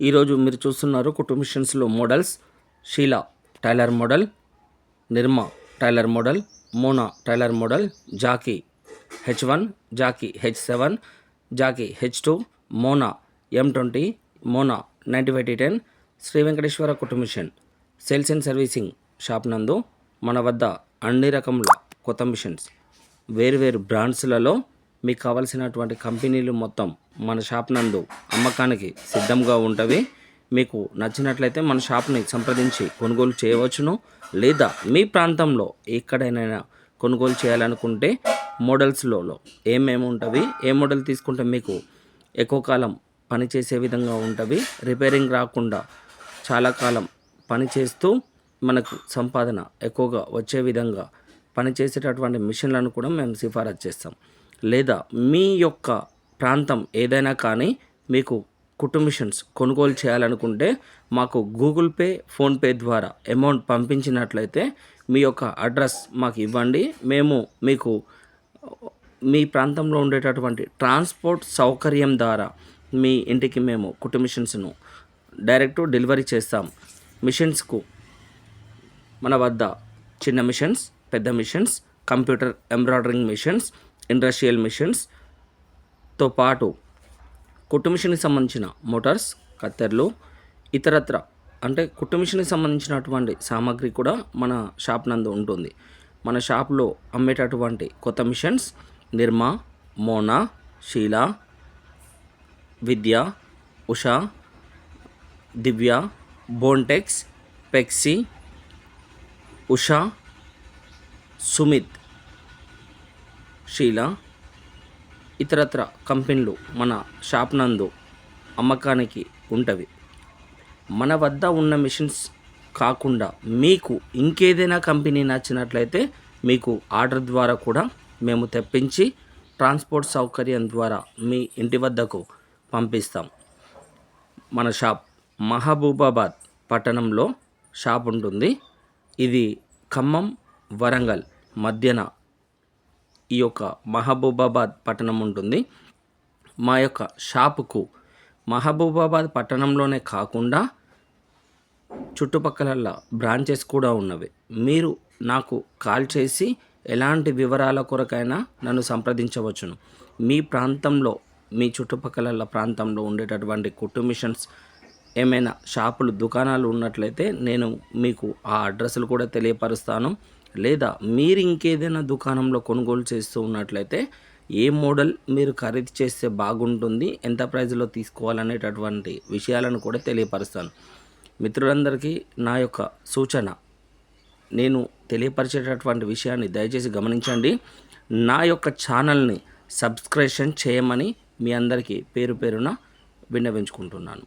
ఈరోజు మీరు చూస్తున్నారు కుటుంబ మిషన్స్లో models. Sheela tailor model Nirma tailor model Mona tailor model Jackie H one Jackie H seven Jackie H two Mona M twenty Mona ninety five T ten Shri Venkateswara కుటుంబ machine sales and servicing shop నందు మన వద్ద అన్ని రకముల కొత్త machines. వేరు వేరు బ్రాండ్స్లలో మీకు కావలసినటువంటి కంపెనీలు మొత్తం మన షాప్ నందు అమ్మకానికి సిద్ధంగా ఉంటవి. మీకు నచ్చినట్లయితే మన షాప్ని సంప్రదించి కొనుగోలు చేయవచ్చును. లేదా మీ ప్రాంతంలో ఎక్కడైనా కొనుగోలు చేయాలనుకుంటే మోడల్స్లో ఏమేమి ఉంటుంది ఏ మోడల్ తీసుకుంటే మీకు ఎక్కువ కాలం పనిచేసే విధంగా ఉంటుంది రిపేరింగ్ రాకుండా చాలా కాలం పనిచేస్తూ మనకు సంపాదన ఎక్కువగా వచ్చే విధంగా పనిచేసేటటువంటి మిషన్లను కూడా మేము సిఫారసు చేస్తాం. లేదా మీ యొక్క ప్రాంతం ఏదైనా కానీ మీకు కుటుంబిషన్స్ కొనుగోలు చేయాలనుకుంటే మాకు గూగుల్ పే ఫోన్పే ద్వారా అమౌంట్ పంపించినట్లయితే మీ యొక్క అడ్రస్ మాకు ఇవ్వండి. మేము మీకు మీ ప్రాంతంలో ఉండేటటువంటి ట్రాన్స్పోర్ట్ సౌకర్యం ద్వారా మీ ఇంటికి మేము కుటుంబిషన్స్ను డైరెక్ట్ డెలివరీ చేస్తాం. మిషన్స్కు మన వద్ద చిన్న మిషన్స్ పెద్ద machines computer embroidering machines industrial machines తో పాటు కుట్టు మిషన్కి సంబంధించిన మోటార్స్ కత్తెరలు ఇతరత్ర అంటే కుట్టు మిషన్కి సంబంధించినటువంటి సామాగ్రి కూడా మన షాప్ నందు ఉంటుంది. మన షాప్లో అమ్మేటటువంటి కొత్త మిషన్స్ నిర్మా మోనా షీలా విద్య ఉషా దివ్య బోన్టెక్స్ పెక్సీ ఉషా సుమిత్ శీలా ఇతరత్ర కంపెనీలు మన షాప్ నందు అమ్మకానికి ఉంటవి. మన వద్ద ఉన్న మిషన్స్ కాకుండా మీకు ఇంకేదైనా కంపెనీ నచ్చినట్లయితే మీకు ఆర్డర్ ద్వారా కూడా మేము తెప్పించి ట్రాన్స్పోర్ట్ సౌకర్యం ద్వారా మీ ఇంటి వద్దకు పంపిస్తాం. మన షాప్ మహబూబాబాద్ పట్టణంలో షాప్ ఉంటుంది. ఇది ఖమ్మం వరంగల్ మధ్యన ఈ యొక్క మహబూబాబాద్ పట్టణం ఉంటుంది. మా యొక్క షాపుకు మహబూబాబాద్ పట్టణంలోనే కాకుండా చుట్టుపక్కల బ్రాంచెస్ కూడా ఉన్నవి. మీరు నాకు కాల్ చేసి ఎలాంటి వివరాల కొరకైనా నన్ను సంప్రదించవచ్చును. మీ ప్రాంతంలో మీ చుట్టుపక్కల ప్రాంతంలో ఉండేటటువంటి కుట్టు మిషన్స్ ఏమైనా షాపులు దుకాణాలు ఉన్నట్లయితే నేను మీకు ఆ అడ్రస్లు కూడా తెలియపరుస్తాను. లేదా మీరు ఇంకేదైనా దుకాణంలో కొనుగోలు చేస్తూ ఉన్నట్లయితే ఏ మోడల్ మీరు ఖరీదు చేస్తే బాగుంటుంది ఎంత ప్రైజ్లో తీసుకోవాలనేటటువంటి విషయాలను కూడా తెలియపరుస్తాను. మిత్రులందరికీ నా యొక్క సూచన నేను తెలియపరిచేటటువంటి విషయాన్ని దయచేసి గమనించండి. నా యొక్క ఛానల్ని సబ్స్క్రిప్షన్ చేయమని మీ అందరికీ పేరు పేరున విన్నవించుకుంటున్నాను.